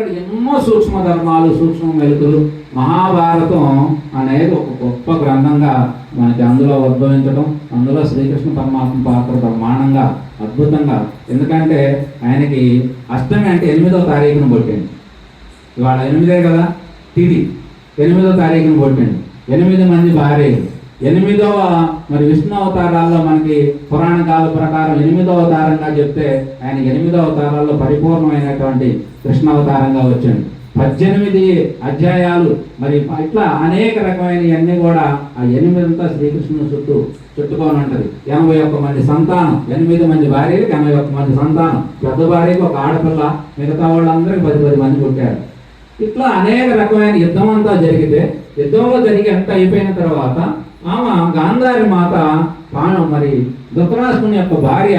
అక్కడ ఎన్నో సూక్ష్మ ధర్మాలు సూక్ష్మ మెలుకులు మహాభారతం అనేది ఒక గొప్ప గ్రంథంగా మనకి అందులో ఉద్భవించడం అందులో శ్రీకృష్ణ పరమాత్మ పాత్ర బ్రహ్మాండంగా అద్భుతంగా. ఎందుకంటే ఆయనకి అష్టమి అంటే ఎనిమిదో తారీఖును పుట్టింది ఇవాళ ఎనిమిదే కదా? తిది. ఎనిమిదో తారీఖును పుట్టింది ఎనిమిది మంది భార్యలు. ఎనిమిదవ మరి విష్ణు అవతారాల్లో మనకి పురాణ కాల ప్రకారం ఎనిమిదవ అవతారంగా చెప్తే ఆయన ఎనిమిదవ అవతారాల్లో పరిపూర్ణమైనటువంటి కృష్ణ అవతారంగా వచ్చాడు. పద్దెనిమిది అధ్యాయాలు మరి ఇట్లా అనేక రకమైనవన్నీ కూడా ఆ ఎనిమిదంతా శ్రీకృష్ణుని చుట్టూ చుట్టుకొని ఉంటుంది ఎనభై ఒక్క మంది సంతానం ఎనిమిది మంది భార్యలకు ఎనభై ఒక్క మంది సంతానం పెద్ద భార్యకు ఒక ఆడపిల్ల మిగతా వాళ్ళందరికీ పది పది మంది పుట్టారు. ఇట్లా అనేక రకమైన యుద్ధం అంతా జరిగితే యుద్ధంలో జరిగి అంతా అయిపోయిన తర్వాత ఆమె గాంధారి మాత పాణం మరి ధృతరాష్ట్రుని యొక్క భార్య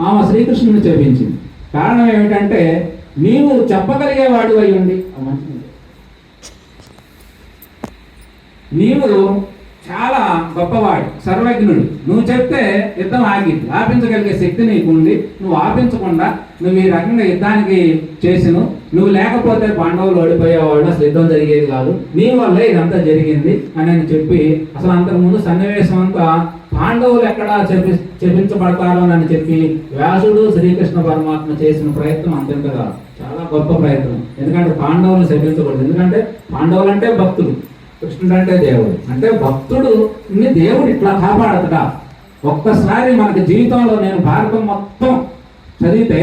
ఆమె శ్రీకృష్ణుని చెప్పించింది కారణం ఏమిటంటే నీవు చెప్పగలిగేవాడు అయి ఉండి నీవు చాలా గొప్పవాడు సర్వజ్ఞుడు. నువ్వు చెప్తే యుద్ధం ఆగింది. ఆపించగలిగే శక్తి నీకుంది నువ్వు ఆపించకుండా నువ్వు ఈ రకంగా యుద్ధానికి చేసిను నువ్వు లేకపోతే పాండవులు ఓడిపోయేవాడు అసలు యుద్ధం జరిగేది కాదు. నీ వల్లే ఇదంతా జరిగింది అని అని చెప్పి అసలు అంతకుముందు సన్నివేశం అంతా పాండవులు ఎక్కడ చెప్పి చెప్పించబడతారో అని చెప్పి వ్యాసుడు శ్రీకృష్ణ పరమాత్మ చేసిన ప్రయత్నం అంతెంత కాదు. చాలా గొప్ప ప్రయత్నం. ఎందుకంటే పాండవులు శపించకూడదు. ఎందుకంటే పాండవులు అంటే భక్తులు. కృష్ణుడు అంటే దేవుడు. అంటే భక్తుడు దేవుడు ఇట్లా కాపాడతడా? ఒక్కసారి మనకి జీవితంలో నేను భారతం మొత్తం చదివితే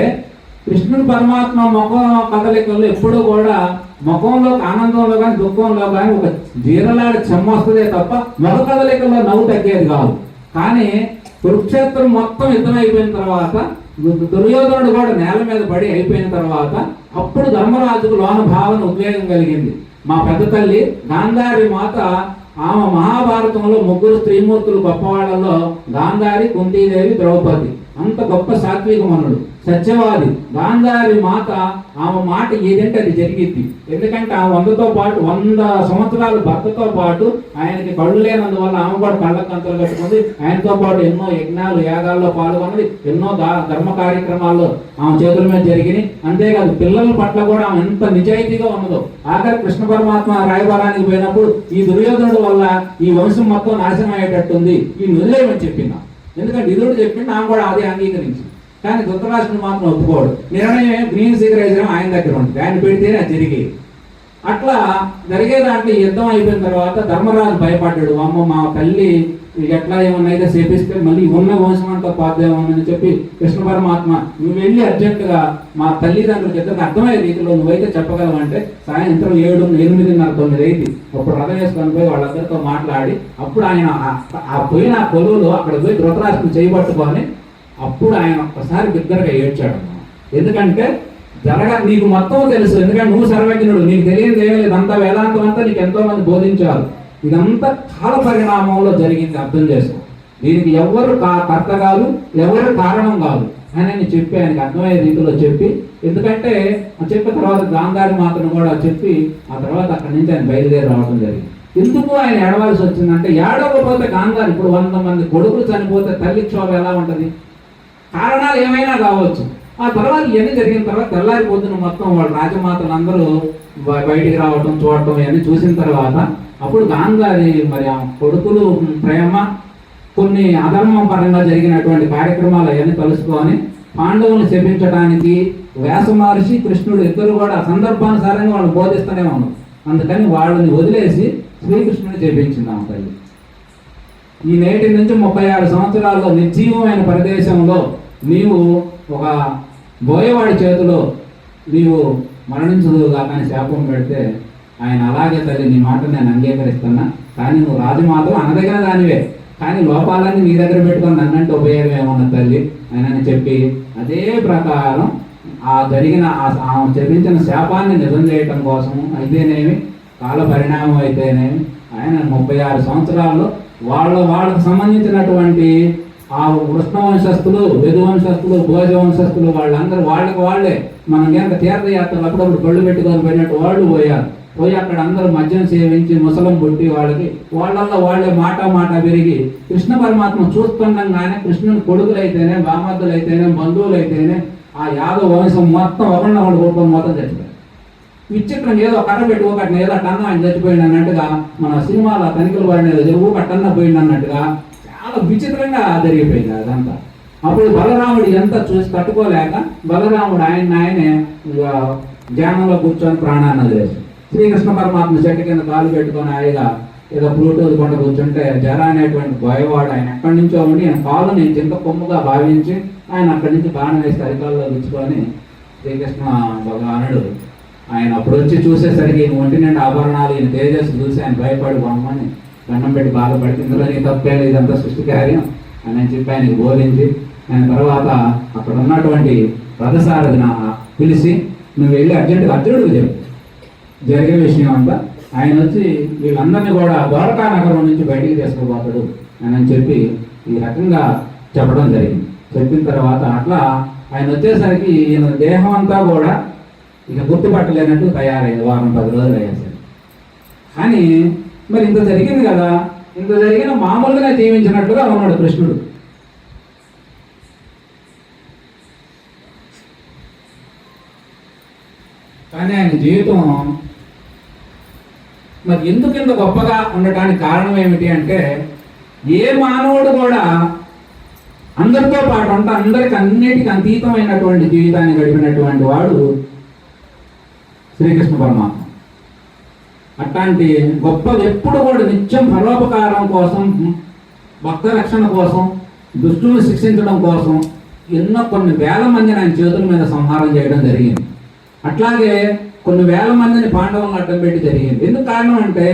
కృష్ణుడు పరమాత్మ ముఖం కదలికల్లో ఎప్పుడూ కూడా ముఖంలో ఆనందంలో కానీ దుఃఖంలో కానీ ఒక జీరలాడి చెమ్మొస్తుందే తప్ప మొగ కదలికల్లో నవ్వు తగ్గేది కాదు. కానీ కురుక్షేత్రం మొత్తం యుద్ధం అయిపోయిన తర్వాత దు- దుర్యోధనుడు కూడా నేల మీద పడి అయిపోయిన తర్వాత అప్పుడు ధర్మరాజుకు లోన భావన ఉద్వేగం కలిగింది. మా పెద్ద తల్లి గాంధారి మాత ఆమె మహాభారతంలో ముగ్గురు స్త్రీమూర్తులు గొప్పవాళ్ళలో గాంధారి కుంతీదేవి ద్రౌపది. అంత గొప్ప సాత్విక మనుడు సత్యవాది. గాంధారి మాత ఆమె మాట ఏదంటే అది జరిగింది ఎందుకంటే ఆ వందతో పాటు వంద సంవత్సరాలు భర్తతో పాటు ఆయనకి కళ్ళు లేనందువల్ల ఆమె కూడా కళ్ళ కంతలు కట్టుకుంది ఆయనతో పాటు ఎన్నో యజ్ఞాలు యాగాల్లో పాల్గొన్నది. ఎన్నో ధర్మ కార్యక్రమాల్లో ఆమె చేతుల మీద జరిగినాయి. అంతేకాదు పిల్లల పట్ల కూడా ఆమె ఎంత నిజాయితీగా ఉన్నదో. ఆఖరి కృష్ణ పరమాత్మ రాయబారానికి పోయినప్పుడు ఈ దుర్యోధనుడు వల్ల ఈ వంశం మొత్తం నాశనం అయ్యేటట్టుంది. ఈ వదిలేయమని చెప్పింది ఎందుకంటే ఇదుడు చెప్పింది ఆమె కూడా అదే అంగీకరించింది. కానీ ధృతరాష్ట్రుడు మాత్రం ఒప్పుకోడు. నిర్ణయం గ్రీన్ సిగరేజరం ఆయన దగ్గర ఉంటుంది. ఆయన పెడితేనే అది జరిగేది అట్లా జరిగే దాంట్లో యుద్ధం అయిపోయిన తర్వాత ధర్మరాజు భయపడ్డాడు. అమ్మ మా తల్లి ఎట్లా ఏమన్నా అయితే చేపిస్తే మళ్ళీ ఉన్న వంశం అంతా పోద్దేమోనని చెప్పి కృష్ణ పరమాత్మ నువ్వు వెళ్ళి అర్జెంటుగా మా తల్లిదండ్రులకి ఇద్దరికి అర్థమయ్యే రీతిలో నువ్వైతే చెప్పగలవంటే సాయంత్రం ఏడు ఎనిమిదిన్నర తొమ్మిది అయింది. అప్పుడు రథం వేసుకొని పోయి వాళ్ళందరితో మాట్లాడి అప్పుడు ఆయన ఆ- పోయిన ఆ కొలువులో అక్కడ పోయి ధృతరాష్ట్రం చేయబట్టుకొని అప్పుడు ఆయన ఒక్కసారి బిగ్గరగా ఏడ్చాడు ఎందుకంటే జరగ నీకు మొత్తం తెలుసు. ఎందుకంటే నువ్వు సర్వజ్ఞుడు. నీకు తెలియదు ఏమీ లేదు. అంతా వేదాంతం అంతా నీకు ఎంతో మంది బోధించారు. ఇదంతా కాల పరిణామంలో జరిగింది అర్థం చేసుకో. దీనికి ఎవరు కా కర్త కాదు ఎవరు కారణం కాదు. అని నేను చెప్పి ఆయనకి అర్థమయ్యే రీతిలో చెప్పి ఎందుకంటే ఆ చెప్పిన తర్వాత గాంధారి మాత్రం కూడా చెప్పి ఆ తర్వాత అక్కడి నుంచి ఆయన బయలుదేరి రావడం జరిగింది. ఎందుకు ఆయన ఏడవలసి వచ్చిందంటే ఏడవకపోతే గాంధారి ఇప్పుడు వంద మంది కొడుకులు చనిపోతే తల్లి క్షోభ ఎలా ఉంటది? కారణాలు ఏమైనా కావచ్చు. ఆ తర్వాత ఇవన్నీ జరిగిన తర్వాత తెల్లారి మొత్తం వాళ్ళ రాజమాతలు అందరూ బయటికి రావటం చూడటం ఇవన్నీ చూసిన తర్వాత అప్పుడు గాంధారి మరి ఆ కొడుకులు ప్రేమ కొన్ని అధర్మం పరంగా జరిగినటువంటి కార్యక్రమాలు అవన్నీ కలుసుకొని పాండవులను శపించడానికి వ్యాస మహర్షి కృష్ణుడు ఇద్దరు కూడా సందర్భానుసారంగా వాళ్ళు బోధిస్తూనే ఉన్నారు. అందుకని వాళ్ళని వదిలేసి శ్రీకృష్ణుని చేపించింది ఆమె తల్లి. ఈ నేటి నుంచి ముప్పై ఆరు సంవత్సరాల్లో నిర్జీవమైన ప్రదేశంలో నీవు ఒక బోయవాడి చేతిలో నీవు మరణించదుగా కానీ శాపం పెడితే ఆయన అలాగే తల్లి నీ మాట నేను అంగీకరిస్తున్నా. కానీ నువ్వు రాజు మాత్రం అనదగిన దానివే. కానీ లోపాలన్నీ నీ దగ్గర పెట్టుకొని నన్నంటే ఉపయోగం ఏమన్న తల్లి? అని చెప్పి అదే ప్రకారం ఆ జరిగిన ఆ- ఆమె చెప్పించిన శాపాన్ని నిజం చేయటం కోసం అయితేనేమి? కాల పరిణామం అయితేనేమి? ఆయన ముప్పై ఆరు సంవత్సరాల్లో వాళ్ళ వాళ్ళకు సంబంధించినటువంటి ఆ కృష్ణ వంశస్థులు యదువంశస్థులు భోజ వంశస్థులు వాళ్ళందరూ వాళ్ళకి వాళ్ళే. మనం కనుక తీర్థయాత్రలు అప్పుడప్పుడు కళ్ళు పెట్టుకొని పోయినట్టు వాళ్ళు పోయారు. పోయి అక్కడ అందరూ మద్యం సేవించి ముసలం పుట్టి వాళ్ళకి వాళ్ళల్లో వాళ్ళే మాట మాట పెరిగి కృష్ణ పరమాత్మ చూస్తుండగానే కృష్ణుని కొడుకులైతేనే బామర్దులైతేనే బంధువులైతేనే ఆ యాదవ వంశం మొత్తం ఒకళ్ళ వాళ్ళు కొట్టుకొని మొత్తం చచ్చిపోయారు విచిత్రం ఏదో కర్ర పెట్టి ఒకటి ఏదో అట్టన్న ఆయన చచ్చిపోయింది అన్నట్టుగా మన సినిమాలో తనిఖీలు వారిని ఏదో జరుగు కట్టన్న పోయింది అన్నట్టుగా విచిత్రంగా జరిగిపోయింది అదంతా. అప్పుడు బలరాముడు ఎంత చూసి తట్టుకోలేక బలరాముడు ఆయన ఆయనే ధ్యానంలో కూర్చొని ప్రాణాన్ని వదిలేసి శ్రీకృష్ణ పరమాత్మ చెట్టు కింద కాలు పెట్టుకొని హాయిగా ఏదో బ్లూటూత్ కొండ కూర్చుంటే జర అనేటువంటి భయవాడు ఆయన ఎక్కడి నుంచో ఉండి ఆయన కాలుని చింత కొమ్ముగా భావించి ఆయన అక్కడి నుంచి బాణం వేసి అరికాల్లో గుచ్చుకొని శ్రీకృష్ణ భగవానుడు ఆయన అప్పుడు వచ్చి చూసేసరికి ఈయన ఒంటి నిండా ఆభరణాలు ఈయన తేజస్సు చూసి ఆయన భయపడి బొమ్మని దండం పెట్టి బాధపడి ఇందులో నీ తప్పే ఇదంతా సృష్టి కార్యం అని అని చెప్పి ఆయనకి బోధించి ఆయన తర్వాత అక్కడ ఉన్నటువంటి రథసారథిన పిలిచి నువ్వు వెళ్ళి అర్జెంటుగా అర్జునుడికి చెప్పు. జరిగే విషయం అంతా ఆయన వచ్చి వీళ్ళందరినీ కూడా ద్వారకా నగరం నుంచి బయటికి తీసుకుపోతాడు అని అని చెప్పి ఈ రకంగా చెప్పడం జరిగింది. చెప్పిన తర్వాత అట్లా ఆయన వచ్చేసరికి ఈయన దేహం అంతా కూడా ఇక గుర్తుపట్టలేనట్టు తయారయ్యేది వారం పది రోజులు అయ్యేసరికి. కానీ మరి ఇంత జరిగింది కదా ఇంత జరిగిన మామూలుగా జీవించినట్టుగా ఉన్నాడు కృష్ణుడు. కానీ ఆయన జీవితం మరి ఎందుకు ఇంత గొప్పగా ఉండటానికి కారణం ఏమిటి అంటే ఏ మానవుడు కూడా అందరితో పాటు అంటే అందరికి అన్నిటికీ అతీతమైనటువంటి జీవితాన్ని గడిపినటువంటి వాడు శ్రీకృష్ణ పరమాత్మ. అట్లాంటి గొప్ప ఎప్పుడు కూడా నిత్యం పరోపకారం కోసం భక్త రక్షణ కోసం దుష్టులను శిక్షించడం కోసం ఎన్నో కొన్ని వేల మందిని ఆయన చేతుల మీద సంహారం చేయడం జరిగింది. అట్లాగే కొన్ని వేల మందిని పాండవులను అడ్డం పెట్టి జరిగింది. ఎందుకు కారణం అంటే